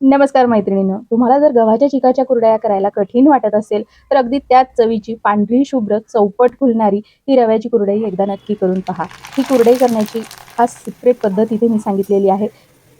नमस्कार मैत्रिणीनं तुम्हाला जर गव्हाच्या चिकाच्या कुरडया करायला कठीण वाटत असेल तर अगदी त्याच चवीची पांढरी शुभ्र चौपट फुलणारी ही रव्याची कुरडई एकदा नक्की करून पहा. ही कुरडई करण्याची खास सिक्रेट पद्धत इथे मी सांगितलेली आहे.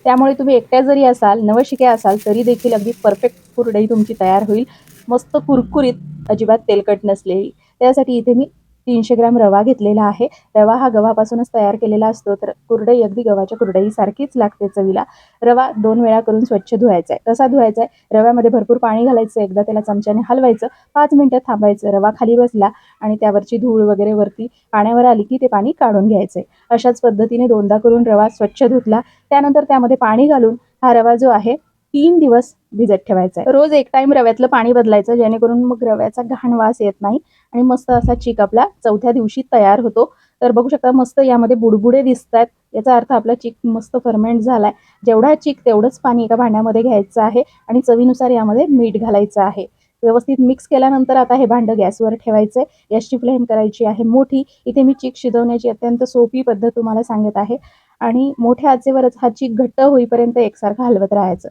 त्यामुळे तुम्ही एकट्या जरी असाल नवशिक्या असाल तरी देखील अगदी परफेक्ट कुरडई तुमची तयार होईल. मस्त कुरकुरीत अजिबात तेलकट नसलेली. त्यासाठी इथे मी तीनशे ग्राम रवा घेतलेला आहे. रवा हा गव्हापासूनच तयार केलेला असतो तर कुरडई अगदी गव्हाच्या कुरडईसारखीच लागते चवीला. रवा दोन वेळा करून स्वच्छ धुवायचा आहे कसा धुवायचा आहे रव्यामध्ये भरपूर पाणी घालायचं एकदा त्याला चमच्याने हलवायचं पाच मिनिटं थांबायचं. रवा खाली बसला आणि त्यावरची धूळ वगैरे वरती पाण्यावर आली की ते पाणी काढून घ्यायचं आहे अशाच पद्धतीने दोनदा करून रवा स्वच्छ धुतला. त्यानंतर त्यामध्ये पाणी घालून हा रवा जो आहे तीन दिवस भिजत ठेवायचा आहे रोज एक टाइम रव्यातलं पाणी बदलायचं जेणेकरून मग रव्याचा घाण वास येत नाही आणि मस्त असा चीक आपला चौथ्या दिवशी तयार होतो. तर बघू शकता मस्त यामध्ये बुडबुडे दिसत आहेत याचा अर्थ आपला चिक मस्त फर्मेंट झालाय. जेवढा चिक तेवढंच पाणी एका भांड्यामध्ये घ्यायचं आहे आणि चवीनुसार यामध्ये मीठ घालायचं आहे. व्यवस्थित मिक्स केल्यानंतर आता हे भांडं गॅसवर ठेवायचं आहे गॅसची फ्लेम करायची आहे मोठी. इथे मी चिक शिजवण्याची अत्यंत सोपी पद्धत तुम्हाला सांगत आहे. आणि मोठ्या आचेवरच हा चिक घट्ट होईपर्यंत एकसारखं हलवत राहायचं.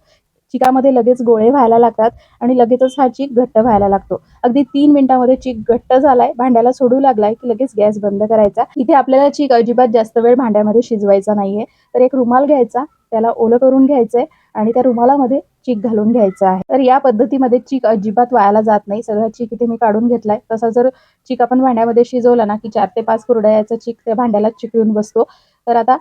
चिकामध्ये लगेच गोळे व्हायला लागतात आणि लगेचच हा चीक घट्ट व्हायला लागतो. अगदी तीन मिनिटांमध्ये चीक घट्ट झालाय भांड्याला सोडू लागलाय की लगेच गॅस बंद करायचा. इथे आपल्याला चीक अजिबात जास्त वेळ भांड्यामध्ये शिजवायचा नाहीये. तर एक रुमाल घ्यायचा त्याला ओलं करून घ्यायचंय आणि त्या रुमालामध्ये चीक घालून घ्यायचं आहे. तर या पद्धतीमध्ये चीक अजिबात वायाला जात नाही. सगळं चीक इथे मी काढून घेतलाय. तसा जर चीक आपण भांड्यामध्ये शिजवला ना की चार ते पाच कुरडयाचा चीक त्या भांड्याला चिकळून बसतो. तर आता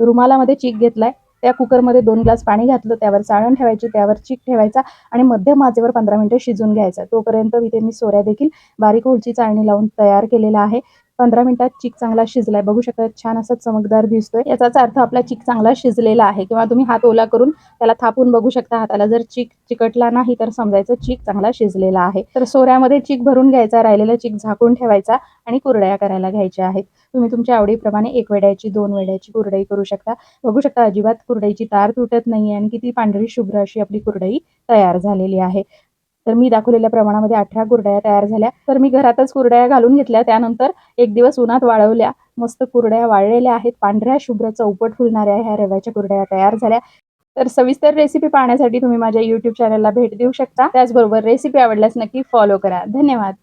रुमालामध्ये चीक घेतलाय. त्या कुकरमध्ये दोन ग्लास पाणी घातलं त्यावर चाळण ठेवायची त्यावर चीक ठेवायचा आणि मध्यम आचेवर पंधरा मिनिटं शिजून घ्यायचा. तोपर्यंत इथे मी सोऱ्या देखील बारीक होलची चाळणी लावून तयार केलेला आहे. पंधरा मिनिटात चिक चांगला शिजलाय. बघू शकता छान असा चमकदार दिसतोय. याचाच अर्थ आपला चिक चांगला शिजलेला आहे किंवा तुम्ही हात ओला करून त्याला थापून बघू शकता हाताला. जर चिक चिकटला नाही तर समजायचं चिक चांगला शिजलेला आहे. तर सोऱ्यामध्ये चिक भरून घ्यायचा राहिलेला चिक झाकून ठेवायचा आणि कुरड्या करायला घ्यायच्या आहेत. तुम्ही तुमच्या आवडीप्रमाणे एक वेड्याची दोन वेड्याची कुरडई करू शकता. बघू शकता अजिबात कुरडईची तार तुटत नाही आणि किती पांढरी शुभ्र अशी आपली कुरडई तयार झालेली आहे. तर मी दाखवलेल्या प्रमाणामध्ये अठरा कुरड्या तयार झाल्या. तर मी घरातच कुरड्या घालून घेतल्या. त्यानंतर एक दिवस उन्हात वाळवल्या. मस्त कुरड्या वाळलेल्या आहेत. पांढऱ्या शुभ्र चौपट फुलणाऱ्या ह्या रव्याच्या कुरड्या तयार झाल्या. तर सविस्तर रेसिपी पाहण्यासाठी तुम्ही माझ्या युट्यूब चॅनलला भेट देऊ शकता. त्याचबरोबर रेसिपी आवडल्यास नक्की फॉलो करा. धन्यवाद.